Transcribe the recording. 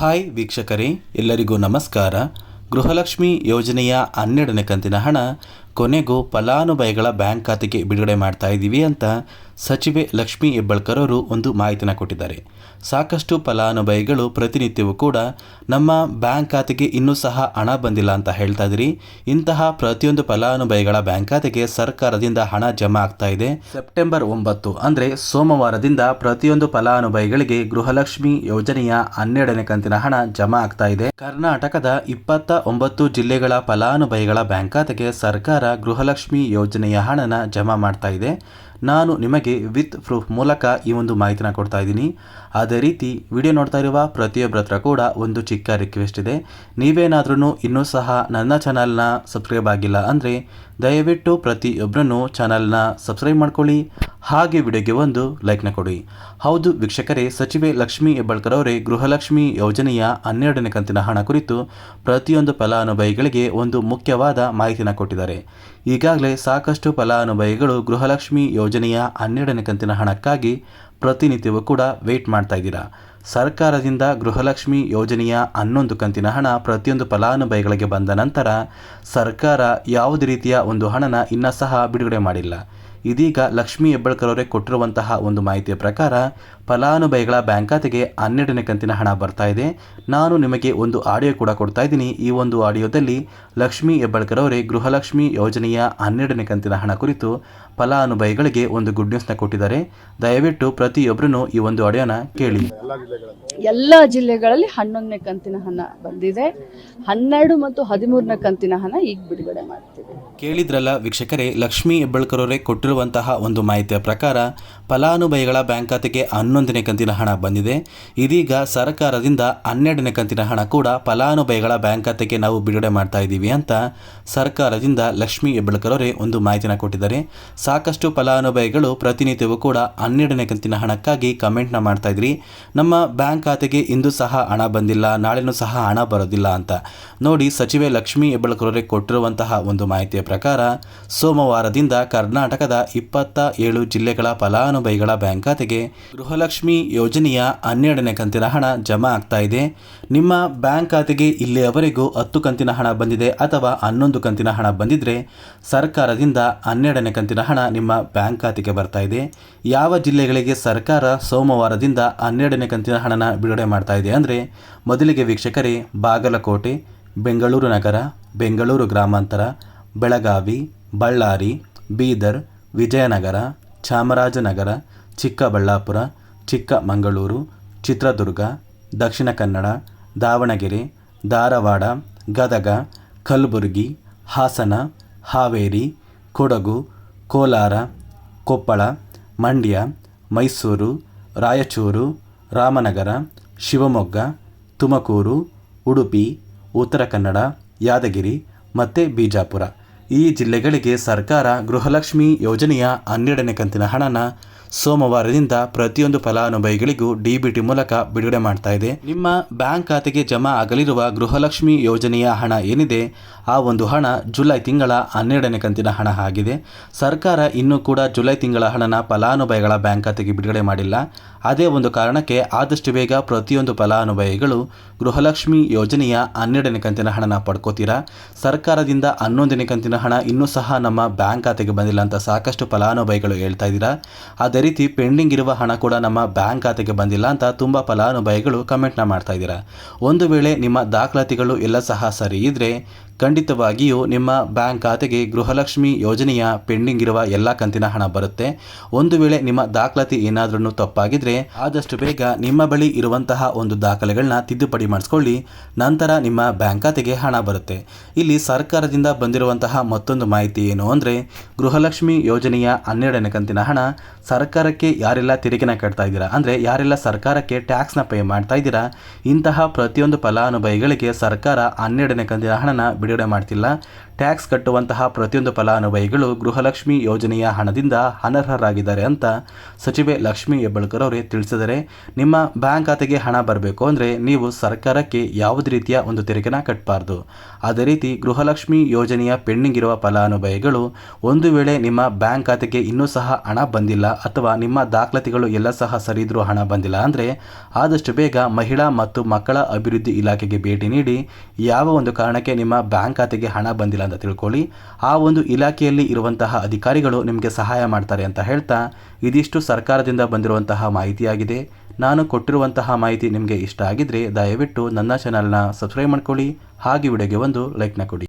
Hi ವೀಕ್ಷಕರೇ ಎಲ್ಲರಿಗೂ ನಮಸ್ಕಾರ. ಗೃಹಲಕ್ಷ್ಮಿ ಯೋಜನೆಯ ಹನ್ನೆರಡನೇ ಕಂತಿನ ಹಣ ಕೊನೆಗೂ ಫಲಾನುಭವಿಗಳ ಬ್ಯಾಂಕ್ ಖಾತೆಗೆ ಬಿಡುಗಡೆ ಮಾಡ್ತಾ ಇದ್ದೀವಿ ಅಂತ ಸಚಿವೆ ಲಕ್ಷ್ಮೀ ಹೆಬ್ಬಳ್ಕರ್ ಅವರು ಒಂದು ಮಾಹಿತಿನ ಕೊಟ್ಟಿದ್ದಾರೆ. ಸಾಕಷ್ಟು ಫಲಾನುಭವಿಗಳು ಪ್ರತಿನಿತ್ಯವೂ ಕೂಡ ನಮ್ಮ ಬ್ಯಾಂಕ್ ಖಾತೆಗೆ ಇನ್ನೂ ಸಹ ಹಣ ಬಂದಿಲ್ಲ ಅಂತ ಹೇಳ್ತಾ ಇದ್ರಿ ಇಂತಹ ಪ್ರತಿಯೊಂದು ಫಲಾನುಭವಿಗಳ ಬ್ಯಾಂಕ್ ಖಾತೆಗೆ ಸರ್ಕಾರದಿಂದ ಹಣ ಜಮಾ ಆಗ್ತಾ ಇದೆ. ಸೆಪ್ಟೆಂಬರ್ ಒಂಬತ್ತು ಅಂದರೆ ಸೋಮವಾರದಿಂದ ಪ್ರತಿಯೊಂದು ಫಲಾನುಭವಿಗಳಿಗೆ ಗೃಹಲಕ್ಷ್ಮಿ ಯೋಜನೆಯ ಹನ್ನೆರಡನೇ ಕಂತಿನ ಹಣ ಜಮಾ ಆಗ್ತಾ ಇದೆ. ಕರ್ನಾಟಕದ ಇಪ್ಪತ್ತ ಒಂಬತ್ತು ಜಿಲ್ಲೆಗಳ ಫಲಾನುಭವಿಗಳ ಬ್ಯಾಂಕ್ ಖಾತೆಗೆ ಸರ್ಕಾರ ಗೃಹಲಕ್ಷ್ಮಿ ಯೋಜನೆಯ ಹಣನ ಜಮಾ ಮಾಡ್ತಾ ಇದೆ. ನಾನು ನಿಮಗೆ ವಿತ್ ಪ್ರೂಫ್ ಮೂಲಕ ಈ ಒಂದು ಮಾಹಿತಿನ ಕೊಡ್ತಾ ಇದ್ದೀನಿ. ಅದೇ ರೀತಿ, ವಿಡಿಯೋ ನೋಡ್ತಾ ಇರುವ ಪ್ರತಿಯೊಬ್ಬರ ಹತ್ರ ಕೂಡ ಒಂದು ಚಿಕ್ಕ ರಿಕ್ವೆಸ್ಟ್ ಇದೆ. ನೀವೇನಾದ್ರೂ ಇನ್ನೂ ಸಹ ನನ್ನ ಚಾನಲ್ನ ಸಬ್ಸ್ಕ್ರೈಬ್ ಆಗಿಲ್ಲ ಅಂದರೆ, ದಯವಿಟ್ಟು ಪ್ರತಿಯೊಬ್ಬರನ್ನು ಚಾನಲ್ನ ಸಬ್ಸ್ಕ್ರೈಬ್ ಮಾಡ್ಕೊಳ್ಳಿ. ಹಾಗೆ ವಿಡಿಯೋಗೆ ಒಂದು ಲೈಕ್ನ ಕೊಡಿ. ಹೌದು, ವೀಕ್ಷಕರೇ, ಸಚಿವೆ ಲಕ್ಷ್ಮೀ ಹೆಬ್ಬಾಳ್ಕರ್ ಅವರೇ ಗೃಹಲಕ್ಷ್ಮಿ ಯೋಜನೆಯ ಹನ್ನೆರಡನೇ ಕಂತಿನ ಹಣ ಕುರಿತು ಪ್ರತಿಯೊಂದು ಫಲಾನುಭವಿಗಳಿಗೆ ಒಂದು ಮುಖ್ಯವಾದ ಮಾಹಿತಿನ ಕೊಟ್ಟಿದ್ದಾರೆ. ಈಗಾಗಲೇ ಸಾಕಷ್ಟು ಫಲಾನುಭವಿಗಳು ಗೃಹಲಕ್ಷ್ಮಿ ಯೋಜನೆಯ ಹನ್ನೆರಡನೇ ಕಂತಿನ ಹಣಕ್ಕಾಗಿ ಪ್ರತಿನಿತ್ಯವೂ ಕೂಡ ವೇಟ್ ಮಾಡ್ತಾ ಇದ್ದೀರಾ? ಸರ್ಕಾರದಿಂದ ಗೃಹಲಕ್ಷ್ಮಿ ಯೋಜನೆಯ ಹನ್ನೊಂದು ಕಂತಿನ ಹಣ ಪ್ರತಿಯೊಂದು ಫಲಾನುಭವಿಗಳಿಗೆ ಬಂದ ನಂತರ ಸರ್ಕಾರ ಯಾವುದೇ ರೀತಿಯ ಒಂದು ಹಣನ ಇನ್ನೂ ಸಹ ಬಿಡುಗಡೆ ಮಾಡಿಲ್ಲ. ಇದೀಗ ಲಕ್ಷ್ಮೀ ಹೆಬ್ಬಳ್ಕರ್ ಅವರೇ ಕೊಟ್ಟಿರುವಂತಹ ಒಂದು ಮಾಹಿತಿಯ ಪ್ರಕಾರ ಫಲಾನುಭವಿಗಳ ಬ್ಯಾಂಕ್ ಖಾತೆಗೆ ಹನ್ನೆರಡನೇ ಕಂತಿನ ಹಣ ಬರ್ತಾ ಇದೆ. ನಾನು ನಿಮಗೆ ಒಂದು ಆಡಿಯೋ ಕೂಡ ಕೊಡ್ತಾ ಇದ್ದೀನಿ. ಈ ಒಂದು ಆಡಿಯೋದಲ್ಲಿ ಲಕ್ಷ್ಮೀ ಹೆಬ್ಬಾಳ್ಕರ್ ಅವರೇ ಗೃಹಲಕ್ಷ್ಮಿ ಯೋಜನೆಯ ಹನ್ನೆರಡನೇ ಕಂತಿನ ಹಣ ಕುರಿತು ಫಲಾನುಭವಿಗಳಿಗೆ ಒಂದು ಗುಡ್ ನ್ಯೂಸ್ನ ಕೊಟ್ಟಿದ್ದಾರೆ. ದಯವಿಟ್ಟು ಪ್ರತಿಯೊಬ್ಬರೂ ಈ ಒಂದು ಆಡಿಯೋನ ಕೇಳಿ. ಎಲ್ಲ ಜಿಲ್ಲೆಗಳಲ್ಲಿ? ಹನ್ನೊಂದನೇ ಕಂತಿನ ಹಣ ಬಂದಿದೆ. ಹನ್ನೆರಡು ಮತ್ತು ಹದಿಮೂರನೇ ಕಂತಿನ ಹಣ ಈಗ ಬಿಡುಗಡೆ ಮಾಡ್ತೀವಿ. ಕೇಳಿದ್ರಲ್ಲ ವೀಕ್ಷಕರೇ ಲಕ್ಷ್ಮೀ ಹೆಬ್ಬಾಳ್ಕರ್ ಅವರೇ ಕೊಟ್ಟಿರುವಂತಹ ಒಂದು ಮಾಹಿತಿಯ ಪ್ರಕಾರ ಫಲಾನುಭವಿಗಳ ಬ್ಯಾಂಕ್ ಖಾತೆಗೆ ಹನ್ನೊಂದನೇ ಕಂತಿನ ಹಣ ಬಂದಿದೆ. ಇದೀಗ ಸರ್ಕಾರದಿಂದ ಹನ್ನೆರಡನೇ ಕಂತಿನ ಹಣ ಕೂಡ ಫಲಾನುಭವಿಗಳ ಬ್ಯಾಂಕ್ ಖಾತೆಗೆ ನಾವು ಬಿಡುಗಡೆ ಮಾಡ್ತಾ ಇದ್ದೀವಿ ಅಂತ ಸರ್ಕಾರದಿಂದ ಲಕ್ಷ್ಮೀ ಹೆಬ್ಬಳ್ಕರ್ ಅವರೇ ಒಂದು ಮಾಹಿತಿನ ಕೊಟ್ಟಿದ್ದಾರೆ. ಸಾಕಷ್ಟು ಫಲಾನುಭವಿಗಳು ಪ್ರತಿನಿತ್ಯವೂ ಕೂಡ ಹನ್ನೆರಡನೇ ಕಂತಿನ ಹಣಕ್ಕಾಗಿ ಕಮೆಂಟ್ನ ಮಾಡ್ತಾ ಇದ್ರಿ. ನಮ್ಮ ಬ್ಯಾಂಕ್ ಖಾತೆಗೆ ಇಂದು ಸಹ ಹಣ ಬಂದಿಲ್ಲ, ನಾಳೆನೂ ಸಹ ಹಣ ಬರೋದಿಲ್ಲ ಅಂತ. ನೋಡಿ, ಸಚಿವೆ ಲಕ್ಷ್ಮೀ ಹೆಬ್ಬಳ್ಕರ್ ಅವರೇ ಕೊಟ್ಟಿರುವಂತಹ ಒಂದು ಮಾಹಿತಿಯ ಪ್ರಕಾರ, ಸೋಮವಾರದಿಂದ ಕರ್ನಾಟಕದ ಇಪ್ಪತ್ತ ಏಳು ಜಿಲ್ಲೆಗಳ ಫಲಾನುಭವಿಗಳ ಬ್ಯಾಂಕ್ ಖಾತೆಗೆ ಗೃಹಲಕ್ಷ್ಮಿ ಯೋಜನೆಯ ಹನ್ನೆರಡನೇ ಕಂತಿನ ಹಣ ಜಮಾ ಆಗ್ತಾ ಇದೆ. ನಿಮ್ಮ ಬ್ಯಾಂಕ್ ಖಾತೆಗೆ ಇಲ್ಲಿಯವರೆಗೂ ಹತ್ತು ಕಂತಿನ ಹಣ ಬಂದಿದೆ ಅಥವಾ ಹನ್ನೊಂದು ಕಂತಿನ ಹಣ ಬಂದಿದ್ದರೆ ಸರ್ಕಾರದಿಂದ ಹನ್ನೆರಡನೇ ಕಂತಿನ ಹಣ ನಿಮ್ಮ ಬ್ಯಾಂಕ್ ಖಾತೆಗೆ ಬರ್ತಾ ಇದೆ. ಯಾವ ಜಿಲ್ಲೆಗಳಿಗೆ ಸರ್ಕಾರ ಸೋಮವಾರದಿಂದ ಹನ್ನೆರಡನೇ ಕಂತಿನ ಹಣನ ಬಿಡುಗಡೆ ಮಾಡ್ತಾ ಇದೆ ಅಂದರೆ ಮೊದಲಿಗೆ ವೀಕ್ಷಕರೇ ಬಾಗಲಕೋಟೆ, ಬೆಂಗಳೂರು ನಗರ, ಬೆಂಗಳೂರು ಗ್ರಾಮಾಂತರ, ಬೆಳಗಾವಿ, ಬಳ್ಳಾರಿ, ಬೀದರ್, ವಿಜಯನಗರ, ಚಾಮರಾಜನಗರ, ಚಿಕ್ಕಬಳ್ಳಾಪುರ ಚಿಕ್ಕಮಗಳೂರು, ಚಿತ್ರದುರ್ಗ, ದಕ್ಷಿಣ ಕನ್ನಡ, ದಾವಣಗೆರೆ, ಧಾರವಾಡ, ಗದಗ, ಕಲಬುರಗಿ, ಹಾಸನ, ಹಾವೇರಿ, ಕೊಡಗು, ಕೋಲಾರ, ಕೊಪ್ಪಳ, ಮಂಡ್ಯ, ಮೈಸೂರು, ರಾಯಚೂರು, ರಾಮನಗರ, ಶಿವಮೊಗ್ಗ, ತುಮಕೂರು, ಉಡುಪಿ, ಉತ್ತರ ಕನ್ನಡ, ಯಾದಗಿರಿ ಮತ್ತು ಬಿಜಾಪುರ. ಈ ಜಿಲ್ಲೆಗಳಿಗೆ ಸರ್ಕಾರ ಗೃಹಲಕ್ಷ್ಮಿ ಯೋಜನೆಯ ಹನ್ನೆರಡನೇ ಕಂತಿನ ಹಣನ ಸೋಮವಾರದಿಂದ ಪ್ರತಿಯೊಂದು ಫಲಾನುಭವಿಗಳಿಗೂ ಡಿಬಿಟಿ ಮೂಲಕ ಬಿಡುಗಡೆ ಮಾಡ್ತಾ ಇದೆ. ನಿಮ್ಮ ಬ್ಯಾಂಕ್ ಖಾತೆಗೆ ಜಮಾ ಆಗಲಿರುವ ಗೃಹಲಕ್ಷ್ಮಿ ಯೋಜನೆಯ ಹಣ ಏನಿದೆ? ಆ ಒಂದು ಹಣ ಜುಲೈ ತಿಂಗಳ ಹನ್ನೆರಡನೇ ಕಂತಿನ ಹಣ ಆಗಿದೆ. ಸರ್ಕಾರ ಇನ್ನೂ ಕೂಡ ಜುಲೈ ತಿಂಗಳ ಹಣನ ಫಲಾನುಭವಿಗಳ ಬ್ಯಾಂಕ್ ಖಾತೆಗೆ ಬಿಡುಗಡೆ ಮಾಡಿಲ್ಲ. ಅದೇ ಒಂದು ಕಾರಣಕ್ಕೆ ಆದಷ್ಟು ಬೇಗ ಪ್ರತಿಯೊಂದು ಫಲಾನುಭವಿಗಳು ಗೃಹಲಕ್ಷ್ಮಿ ಯೋಜನೆಯ ಹನ್ನೆರಡನೇ ಕಂತಿನ ಹಣನ ಪಡ್ಕೋತೀರಾ? ಸರ್ಕಾರದಿಂದ ಹನ್ನೊಂದನೇ ಕಂತಿನ ಹಣ ಇನ್ನೂ ಸಹ ನಮ್ಮ ಬ್ಯಾಂಕ್ ಖಾತೆಗೆ ಬಂದಿಲ್ಲ ಅಂತ ಸಾಕಷ್ಟು ಫಲಾನುಭವಿಗಳು ಹೇಳ್ತಾ ಇದ್ದೀರಾ. ಅದೇ ರೀತಿ ಪೆಂಡಿಂಗ್ ಇರುವ ಹಣ ಕೂಡ ನಮ್ಮ ಬ್ಯಾಂಕ್ ಖಾತೆಗೆ ಬಂದಿಲ್ಲ ಅಂತ ತುಂಬ ಫಲಾನುಭವಿಗಳು ಕಮೆಂಟ್ನ ಮಾಡ್ತಾ ಇದ್ದೀರಾ. ಒಂದು ವೇಳೆ ನಿಮ್ಮ ದಾಖಲಾತಿಗಳು ಎಲ್ಲ ಸಹ ಸರಿ ಇದ್ದರೆ ಖಂಡಿತವಾಗಿಯೂ ನಿಮ್ಮ ಬ್ಯಾಂಕ್ ಖಾತೆಗೆ ಗೃಹಲಕ್ಷ್ಮಿ ಯೋಜನೆಯ ಪೆಂಡಿಂಗ್ ಇರುವ ಎಲ್ಲ ಕಂತಿನ ಹಣ ಬರುತ್ತೆ. ಒಂದು ವೇಳೆ ನಿಮ್ಮ ದಾಖಲಾತಿ ಏನಾದ್ರೂ ತಪ್ಪಾಗಿದ್ರೆ ಆದಷ್ಟು ಬೇಗ ನಿಮ್ಮ ಬಳಿ ಇರುವಂತಹ ಒಂದು ದಾಖಲೆಗಳನ್ನ ತಿದ್ದುಪಡಿ ಮಾಡಿಸ್ಕೊಳ್ಳಿ. ನಂತರ ನಿಮ್ಮ ಬ್ಯಾಂಕ್ ಖಾತೆಗೆ ಹಣ ಬರುತ್ತೆ. ಇಲ್ಲಿ ಸರ್ಕಾರದಿಂದ ಬಂದಿರುವಂತಹ ಮತ್ತೊಂದು ಮಾಹಿತಿ ಏನು ಅಂದರೆ ಗೃಹಲಕ್ಷ್ಮಿ ಯೋಜನೆಯ ಹನ್ನೆರಡನೇ ಕಂತಿನ ಹಣ ಸರ್ಕಾರಕ್ಕೆ ಯಾರೆಲ್ಲ ತೆರಿಗೆನ ಕಟ್ತಾ ಇದ್ದೀರಾ? ಅಂದರೆ ಯಾರೆಲ್ಲ ಸರ್ಕಾರಕ್ಕೆ ಟ್ಯಾಕ್ಸ್ನ ಪೇ ಮಾಡ್ತಾ ಇದ್ದೀರಾ? ಇಂತಹ ಪ್ರತಿಯೊಂದು ಫಲಾನುಭವಿಗಳಿಗೆ ಸರ್ಕಾರ ಹನ್ನೆರಡನೇ ಕಂತಿನ ಹಣನ ಬಿಡುಗಡೆ ಮಾಡ್ತಿಲ್ಲ. ಟ್ಯಾಕ್ಸ್ ಕಟ್ಟುವಂತಹ ಪ್ರತಿಯೊಂದು ಫಲಾನುಭವಿಗಳು ಗೃಹಲಕ್ಷ್ಮಿ ಯೋಜನೆಯ ಹಣದಿಂದ ಅನರ್ಹರಾಗಿದ್ದಾರೆ ಅಂತ ಸಚಿವೆ ಲಕ್ಷ್ಮಿ ಹೆಬ್ಬಳ್ಕರ್ ಅವರೇ ತಿಳಿಸಿದರೆ ನಿಮ್ಮ ಬ್ಯಾಂಕ್ ಖಾತೆಗೆ ಹಣ ಬರಬೇಕು ಅಂದರೆ ನೀವು ಸರ್ಕಾರಕ್ಕೆ ಯಾವುದೇ ರೀತಿಯ ಒಂದು ತೆರಿಗೆನ ಕಟ್ಟಬಾರ್ದು. ಅದೇ ರೀತಿ ಗೃಹಲಕ್ಷ್ಮಿ ಯೋಜನೆಯ ಪೆಂಡಿಂಗ್ ಇರುವ ಫಲಾನುಭವಿಗಳು ಒಂದು ವೇಳೆ ನಿಮ್ಮ ಬ್ಯಾಂಕ್ ಖಾತೆಗೆ ಇನ್ನೂ ಸಹ ಹಣ ಬಂದಿಲ್ಲ ಅಥವಾ ನಿಮ್ಮ ದಾಖಲಾತಿಗಳು ಎಲ್ಲ ಸಹ ಸರಿದ್ರೂ ಹಣ ಬಂದಿಲ್ಲ ಅಂದರೆ ಆದಷ್ಟು ಬೇಗ ಮಹಿಳಾ ಮತ್ತು ಮಕ್ಕಳ ಅಭಿವೃದ್ಧಿ ಇಲಾಖೆಗೆ ಭೇಟಿ ನೀಡಿ ಯಾವ ಒಂದು ಕಾರಣಕ್ಕೆ ನಿಮ್ಮ ಬ್ಯಾಂಕ್ ಖಾತೆಗೆ ಹಣ ಬಂದಿಲ್ಲ ಅಂತ ತಿಳ್ಕೊಳ್ಳಿ. ಆ ಒಂದು ಇಲಾಖೆಯಲ್ಲಿ ಇರುವಂತಹ ಅಧಿಕಾರಿಗಳು ನಿಮಗೆ ಸಹಾಯ ಮಾಡ್ತಾರೆ ಅಂತ ಹೇಳ್ತಾ ಇದಿಷ್ಟು ಸರ್ಕಾರದಿಂದ ಬಂದಿರುವಂತಹ ಮಾಹಿತಿಯಾಗಿದೆ. ನಾನು ಕೊಟ್ಟಿರುವಂತಹ ಮಾಹಿತಿ ನಿಮಗೆ ಇಷ್ಟ ಆಗಿದ್ರೆ ದಯವಿಟ್ಟು ನನ್ನ ಚಾನಲ್ನ ಸಬ್ಸ್ಕ್ರೈಬ್ ಮಾಡ್ಕೊಳ್ಳಿ. ಹಾಗೆ ವಿಡಿಯೋಗೆ ಒಂದು ಲೈಕ್ನ ಕೊಡಿ.